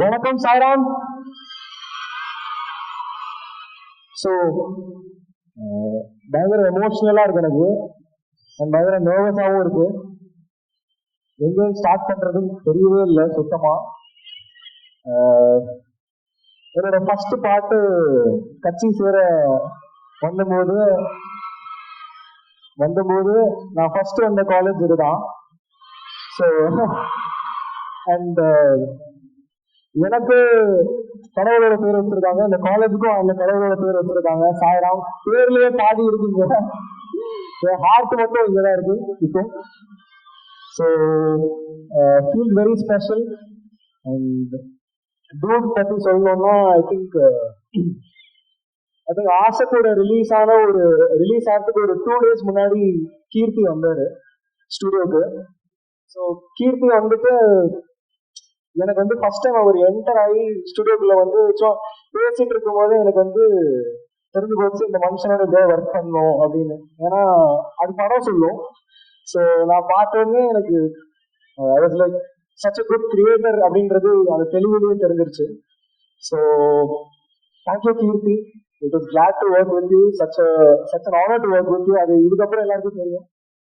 வணக்கம் சாய்ராம் ஸோ பயங்கர எமோஷ்னலாக இருக்கு எனக்கு. அண்ட் பயங்கர நர்வஸாகவும் இருக்கு. எங்கேயும் ஸ்டார்ட் பண்ணுறதுன்னு தெரியவே இல்லை சுத்தமாக என்னோட ஃபர்ஸ்ட் பாட்டு கட்சி சேர வந்தபோது வந்தபோது நான் ஃபர்ஸ்ட் வந்த காலேஜ் இதுதான். ஸோ அண்ட் எனக்கு கடவுளோட பேர் வச்சிருக்காங்க. இந்த காலேஜுக்கும் அந்த கடவுளோட பேர் வச்சிருக்காங்க. சாய்ராம் பேர்லயே பாதி இருக்குங்க. என் ஹார்ட் மட்டும் இங்கதான் இருக்கு. இப்போ so feel very special and dude பத்தி சொல்லணும்னா ஐ திங்க் அது திங்க் ஆசை கூட ரிலீஸ் ஆன ஒரு ரிலீஸ் ஆகிறதுக்கு ஒரு டூ டேஸ் முன்னாடி கீர்த்தி வந்தாரு. ஸ்டுடியோக்கு ஸோ கீர்த்தி வந்துட்டு எனக்கு வந்து ஃபர்ஸ்ட் டைம் அவர் என்டர் ஆகி ஸ்டுடியோக்குள்ள வந்து so பேசிட்டு இருக்கும்போது எனக்கு வந்து தெரிஞ்சு போச்சு இந்த மனுஷனோட இதே ஒர்க் பண்ணும் அப்படின்னு. ஏன்னா அது படம் சொல்லும். ஸோ நான் பார்த்தோன்னே எனக்கு எனக்கு like such a good creator அப்படின்றது அது தெளிவிலேயே தெரிஞ்சிருச்சு. So thank you Keerthi. It is glad to work with you such such an honour to work with you அது இதுக்கப்புறம் எல்லாருக்கும் தெரியும்.